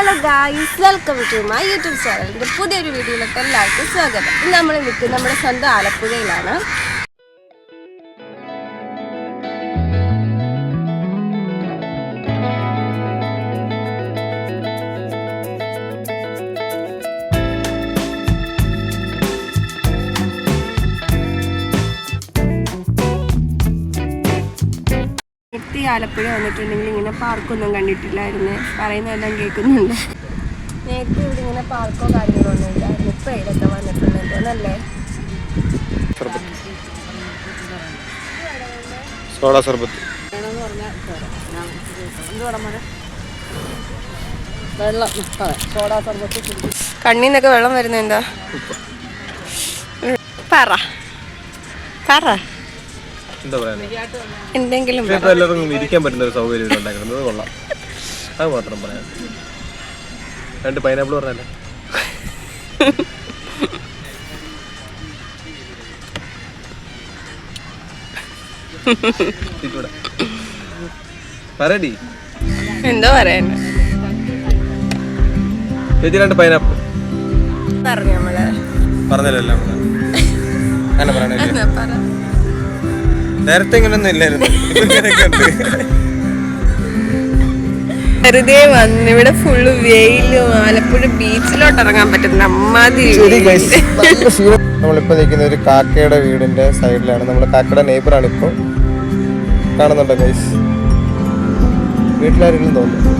hello guys welcome to my YouTube ചാനലിന്റെ പുതിയൊരു വീഡിയോയിലേക്ക് എല്ലാവർക്കും സ്വാഗതം ഇന്ന് നമ്മൾ നിൽക്കുന്നത് നമ്മുടെ സ്വന്തം ആലപ്പുഴയിലാണ് എത്തി ആലപ്പുഴ വന്നിട്ടുണ്ടെങ്കിൽ ഇങ്ങനെ പാർക്കൊന്നും കണ്ടിട്ടില്ലായിരുന്നു. പറയുന്നതെല്ലാം കേൾക്കുന്നുണ്ട്. നേരത്തെ ഇവിടെ ഇങ്ങനെ പാർക്കോ കാര്യങ്ങളോ ഒന്നും ഇല്ലായിരുന്നു. ഇപ്പൊ ഇതൊക്കെ വന്നിട്ടുണ്ടല്ലേ സോഡ സർബത്ത്. കണ്ണീന്നൊക്കെ വെള്ളം വരുന്ന എന്താ പറ. പറ. എന്താ പറയാ എന്തെങ്കിലും എല്ലാവർക്കും ഇരിക്കാൻ പറ്റുന്ന ഒരു സൗകര്യം ഉണ്ടാക്കുന്നത് കൊള്ളാം. അത് മാത്രം പറയാം. രണ്ട് പൈനാപ്പിൾ പറഞ്ഞല്ലേ. പറയടി. എന്തോ പറയാൻ? ചേച്ചി രണ്ട് പൈനാപ്പിൾ പറഞ്ഞു നമ്മൾ. പറഞ്ഞല്ലോ എല്ലാം. അങ്ങനെ പറയണേ പറ. നേരത്തെ ഇങ്ങനൊന്നും ഇല്ലായിരുന്നു. വെറുതെ വന്ന് ഇവിടെ ഫുള്ള് വെയിലും ആലപ്പുഴ ബീച്ചിലോട്ട് ഇറങ്ങാൻ പറ്റുന്ന അമ്മാതിരി. നമ്മളിപ്പോ നിൽക്കുന്ന ഒരു കാക്കയുടെ വീടിന്റെ സൈഡിലാണ് നമ്മൾ കാക്കയുടെ നെയ്ബറാണ് ഇപ്പോൾ കാണുന്നുണ്ടോ ഗൈസ് വീട്ടിലാരെങ്കിലും തോന്നുന്നു?